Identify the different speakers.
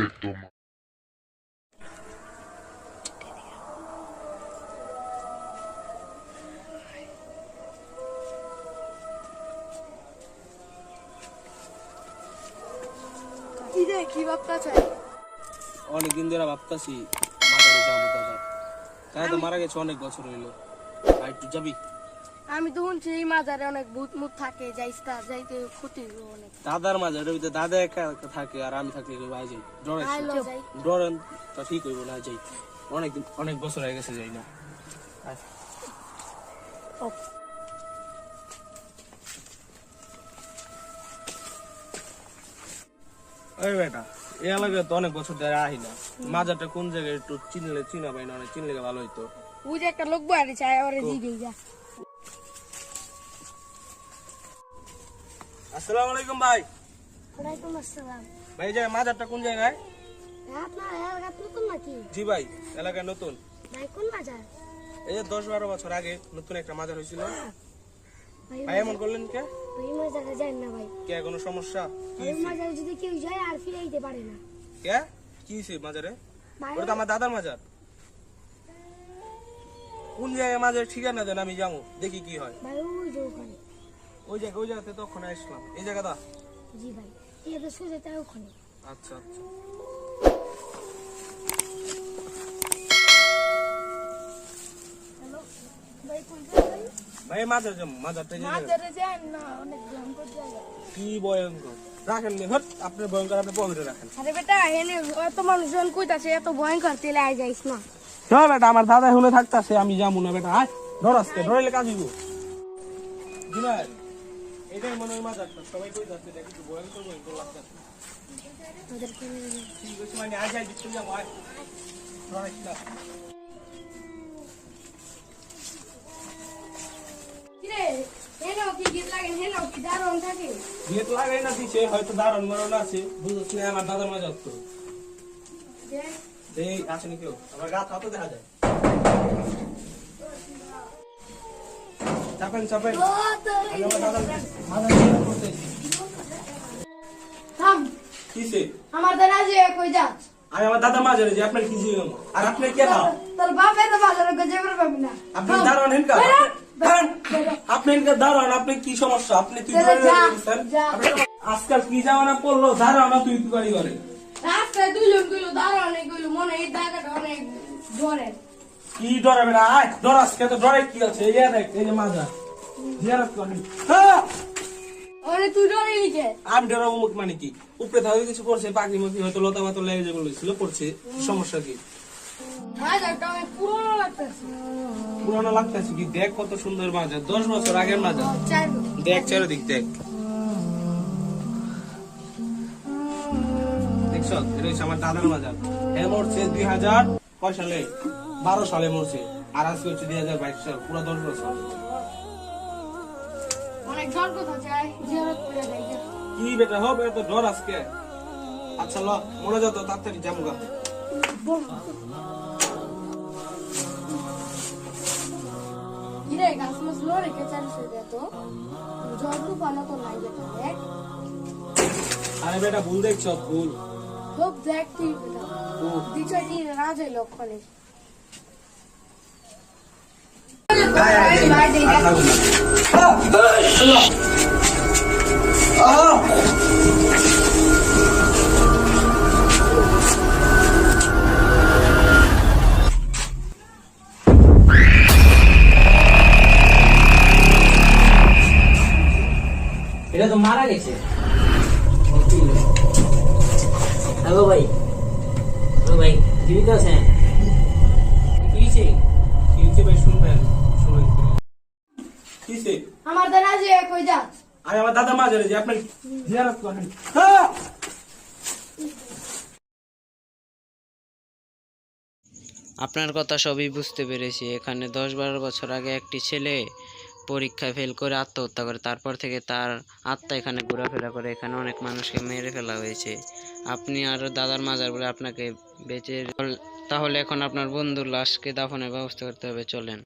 Speaker 1: Perfecto.
Speaker 2: কি রে কি ভাবতা
Speaker 3: অনেকদিন ধরে ভাবতাছি মাজারে যাব দাদা। তাই তো মারা গেছে অনেক বছর হইল। আর একটু যাবি?
Speaker 2: আমি তো শুনছি এই মাজারে অনেক ভূত মুত থাকে যাইতে ক্ষতি অনেক।
Speaker 3: দাদার মাজারে ওই দাদা একা একা থাকে আর আমি থাকলে কই ভাই যাই। ডরে ডরেন তো ঠিক হইব না যাই। অনেক দিন অনেক বছর হয়ে গেছে যাই না। ওই বেটা এই এলাকায় তো অনেক বছর ধরে আহি না। মাজারটা কোন জায়গায় একটু চিনলে চিনা পাই না অনেক চিনলে ভালো হইতো।
Speaker 2: ওই যে একটা লোক বাড়ি চাই ওরে জিগে যা।
Speaker 3: আসসালামু আলাইকুম ভাই।
Speaker 2: ওয়ালাইকুম আসসালাম।
Speaker 3: ভাই এই জায়গায় মাজারটা কোন জায়গায়?
Speaker 2: আপনার এলাকাত নতুন নাকি?
Speaker 3: জি ভাই এলাকায় নতুন।
Speaker 2: ভাই কোন বাজার
Speaker 3: এই যে দশ বারো বছর আগে নতুন একটা মাজার হয়েছিল।
Speaker 2: ভাই
Speaker 3: এমন করলেন কে?
Speaker 2: ওই মাজারে না ভাই।
Speaker 3: কে কোনো সমস্যা? কি
Speaker 2: ওই মাজারে যদি কেউ যায় আর ফিরে আইতে পারে না।
Speaker 3: কে? কি হয়েছে মাজারে? ওটা তো আমার দাদার মাজার। কোন জায়গায় মাজার ঠিকানা দেন আমি যাব দেখি কি হয়।
Speaker 2: ভাই ওই যে ওখানে।
Speaker 3: ওই জায়গা ওই জায়গাতে তখন আসলাম। এই জায়গাটা?
Speaker 2: জি ভাই এই তো সোজা তাই ওখানে।
Speaker 3: আচ্ছা আচ্ছা।
Speaker 2: ভাই
Speaker 3: মাজার যাব মাজারটা
Speaker 2: মাজারে যান না অনেক ভয়ঙ্কর জায়গা।
Speaker 3: কি ভয়ঙ্কর? রাখেন নি হট আপনার ভয়ঙ্কর আপনি পবিত্র রাখেন।
Speaker 2: আরে বেটা এনে এত মানুষজন কইতাছে এত ভয়ঙ্কর তেলে আই যাইস না।
Speaker 3: চল বেটা আমার দাদা শুনে থাকতাছে আমি যাব না বেটা আয়। ধরলে কাজ হইব। জিনার এটাই মনে হয় মাজারটা সবাই কই যাচ্ছে? এটা কিন্তু ভয়ঙ্কর ভয়ঙ্কর লাগতেছে
Speaker 2: ওদেরকে
Speaker 3: ঠিক আছে মানে আয় যাই দিচ্ছি না না আমার দাদার মাজার তো। আসেনি কেউ। আমার গা হাতে দেখা যায়। চাপেন চাপেন। কিসে
Speaker 2: আমার দাদা যে কই যাস
Speaker 3: আমি আমার দাদার মাজারে যে আপনার কি জীবন আর আপনি কে না
Speaker 2: তোর বাপে তো বাজারে গজে করে পাবি না।
Speaker 3: আপনি দারোয়ান হেনকা? আপনি হেনকা দারোয়ান আপনি কি সমস্যা? আপনি
Speaker 2: যা, যা, যা।
Speaker 3: আজকাল কি জামানা পড়ল? দারোয়ান তুই কি করে
Speaker 2: রাস্তায় দুই লোক গইলো দারুণ গইলো মনে এই দাগাটা অনেক জোরে।
Speaker 3: কি ডরাবে না? আয় ডর আজকে তো ডরে কি আছে? এই দেখ এই যে মাজা জিয়ারত করি হ্যাঁ!
Speaker 2: তুই
Speaker 3: আমি মানে কি? উপরে থাকে কিছু পড়ছে পাখি মুখি হয়তো লতা পাতা লেগে পড়ছে সমস্যা কি?
Speaker 2: লাগতেছে।
Speaker 3: পুরানো লাগতেছে কি? দেখ কত সুন্দর মাজা দশ বছর আগের মাজা
Speaker 2: চাই
Speaker 3: দেখ চারিদিক দেখ। দেখছ? এটা হচ্ছে আমার দাদার মাজার হ্যাঁ মরছে দুই হাজার কয় সালে বারো সালে মরছে। আর আজকে হচ্ছে দুই হাজার বাইশ সাল পুরো দশ বছর। কি বেটা হবে? তো ডর আজকে? আচ্ছা ল মনে যত তাড়াতাড়ি যাব গা।
Speaker 2: গাছ মাছ যেত তো? তো নাই বেটা দেখ।
Speaker 3: আরে বেটা ভুল দেখছ ভুল।
Speaker 2: খুব দেখ তুই বেটা।
Speaker 3: ও,
Speaker 2: দ্বিতীয় দিন রাজ হইল ওখানে
Speaker 3: আর থাকব না।
Speaker 4: এটা তো মারা গেছে হ্যালো ভাই হ্যালো ভাই জীবিত আছেন কি
Speaker 2: দাদা যে কই
Speaker 3: আমি আমার দাদার মাজারে যে আপনি জিয়ারত করেন। হ্যাঁ
Speaker 5: আপনার কথা সবই বুঝতে পেরেছি। এখানে দশ বারো বছর আগে একটি ছেলে পরীক্ষায় ফেল করে আত্মহত্যা করে তারপর থেকে তার আত্মা এখানে ঘোরাফেরা করে এখানে অনেক মানুষকে মেরে ফেলা হয়েছে। আপনি আর দাদার মাজার বলে আপনাকে বেঁচে তাহলে এখন আপনার বন্ধুর লাশকে দাফনের ব্যবস্থা করতে হবে চলেন।